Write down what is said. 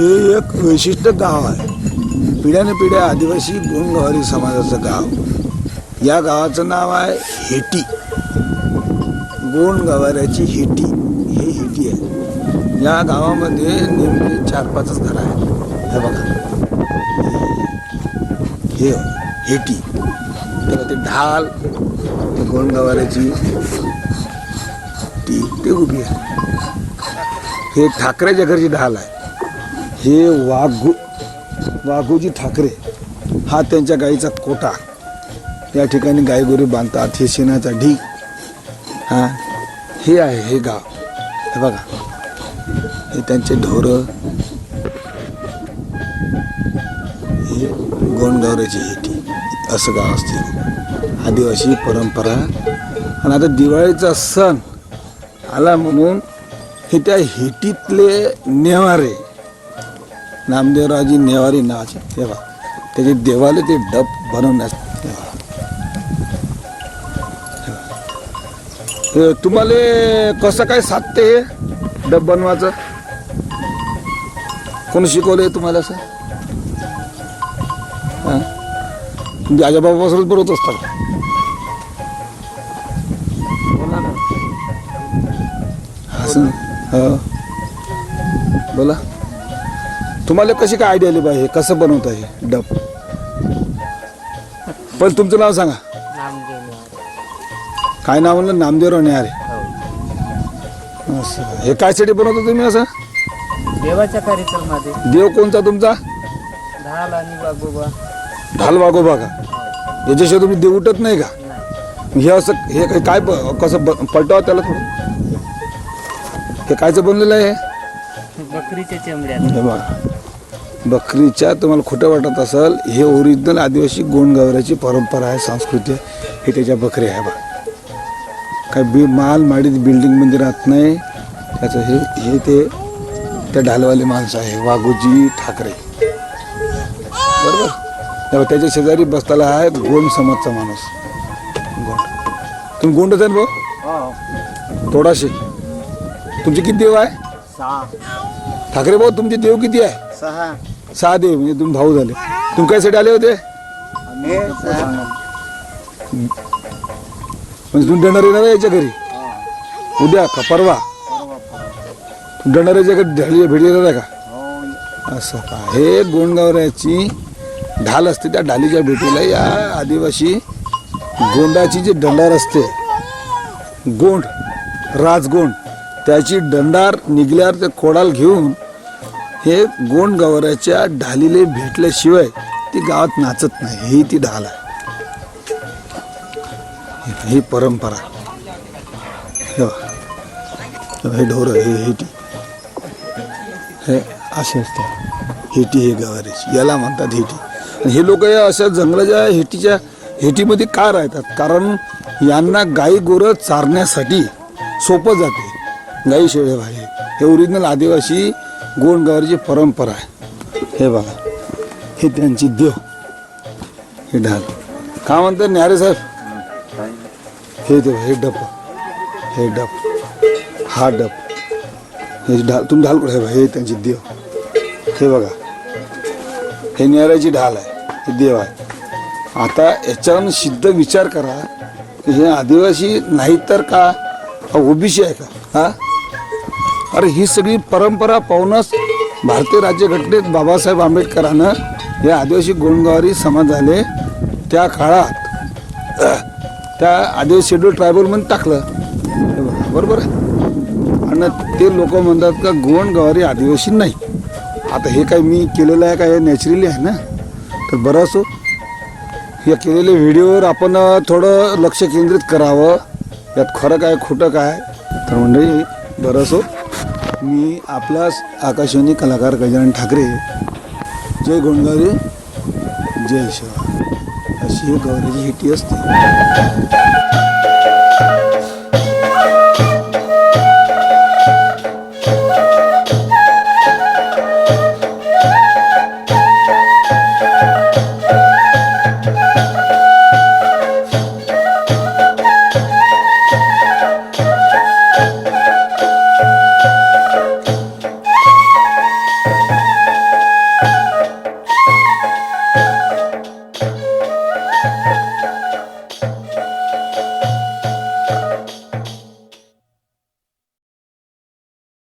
हे एक वैशिष्ट्य गाव आहे. पिढ्याने पिढ्या आदिवासी गोंडगवारी समाजाचं गाव. या गावाचं नाव आहे हेटी. गोंडगवाऱ्याची हेटी. हे हेटी आहे. या गावामध्ये नेमके चार पाचच घरं आहेत. हे बघा. हे हेटी. तेव्हा ते ढाल ते गोंडगवाऱ्याची ती ते उभी आहे. हे ठाकरेच्या घरची ढाल आहे. हे वाघू वाघूजी ठाकरे हा त्यांच्या गाईचा कोटा. या ठिकाणी गायगोरी बांधतात हे शेणाचा ढीग. हा हे आहे हे गाव. हे बघा. हे त्यांचे ढोरं. हे गोंडगावऱ्याची हेटी. असं गाव असते. आदिवासी परंपरा. आणि आता दिवाळीचा सण आला म्हणून हे त्या हेटीतले नेवारे नामदेवरावजी नेवारी नावाचे. तेव्हा त्याचे देवाला ते डब बनवण्यास तेव्हा. तुम्हाला कसं काय साधते हे डब बनवायचं? कोण शिकवलंय तुम्हाला असं? हा? तुमच्या आजोबापासूनच बरोबर असतात असं? हो. बोला. तुम्हाला कशी काय आयडिया आली पाहिजे कसं बनवता हे डब? पण तुमचं नाव सांगा. काय नाव म्हणलं? नामदेवराव न्यारे असं. हे कायसाठी बनवता तुम्ही असं? देवाच्या कार्यक्रमामध्ये. देव कोणता तुमचा? ढाल आणि वागोबा ढाल वागोबा का? याच्याशिवाय तुम्ही देव उठत नाही का? हे असं हे काय- काय ब- कसं ब- पलटावं त्याला थोडं? हे कायचं बनलेलं आहे? हे? बकरीच्या चमड्या हे बघा. बकरीच्या तुम्हाला खोटं वाटत असेल हे ओरिजिनल आदिवासी गोंडगावऱ्याची परंपरा आहे संस्कृती आहे. हे त्याच्या बकरी आहे बघा. काय बी माल माडीत बिल्डिंगमध्ये राहत नाही. त्याचं हे हे ते त्या ढालवाले माणसं आहे वाघोजी ठाकरे. बरोबर? तेव्हा त्याच्या शेजारी बसताला आहे गोंड समाजचा माणूस. गोंड. तुम्ही गोंडच आहे ना भाऊ थोडाशे तुमचे किती देव आहे? सहा. ठाकरे भाऊ तुमचे देव किती आहे? सहा. सहा देव म्हणजे तुम्ही भाऊ झाले. तुम्ही कायसाठी आले होते? म्हणजे तुम्ही डणार येणार आहे याच्या घरी? उद्या का परवा? डणार याच्या घरी ढाली भेट येणार आहे का? असं का? हे गोंडगावऱ्याची ढाल असते त्या ढालीच्या भेटीला या आदिवासी गोंडाची जी दंडार असते गोंड राजगोंड त्याची दंडार निघल्यावर ते खोडाल घेऊन हे गोंड गवऱ्याच्या ढालीले भेटल्याशिवाय ती गावात नाचत नाही. ही ती ढाल आहे. ही- परंपरा. हे हे हे ढोर हे हेटी. हे असे असते. हेटी हे गवारीची याला म्हणतात हेटी. हे लोक या अशा जंगलाच्या हेटीच्या हेटीमध्ये का राहतात? कारण यांना गाई गोरं चारण्यासाठी सोपं जाते. गाई शेळे भाई. हे ओरिजिनल आदिवासी गोंडगावरची परंपरा आहे. हे बघा. हे त्यांची देव. हे ढाल. का म्हणतात न्यारे साहेब? हे देव हे डप. हे डप. हा डप. हे ढाल. तुम्ही ढाल कुठे हे त्यांची देव. हे बघा. हे न्याऱ्याची ढाल आहे. हे देव आहे. आता याच्यावरून सिद्ध विचार करा. की हे आदिवासी नाही तर का ओबीसी आहे का? हा? अरे ही सगळी परंपरा पाहूनच भारतीय राज्यघटनेत बाबासाहेब आंबेडकरानं या आदिवासी गोंडगावरी समाजाने त्या काळात त्या आदिवासी शेड्यूल ट्रायबल म्हणून टाकलं. बरोबर आणि ते लोक म्हणतात का गोंडगावारी आदिवासी नाही. आता हे काय मी केलेलं आहे का हे नॅचरली आहे ना? तर बरं असो. या केलेल्या व्हिडिओवर आपण थोडं लक्ष केंद्रित करावं. यात खरं काय खोटं काय? तर म्हणजे बरं असो. मी आपलाच आकाशवाणी कलाकार गजानन ठाकरे. जय गोंडगावरी जय शिवा अशी गौरीची हिटी असते.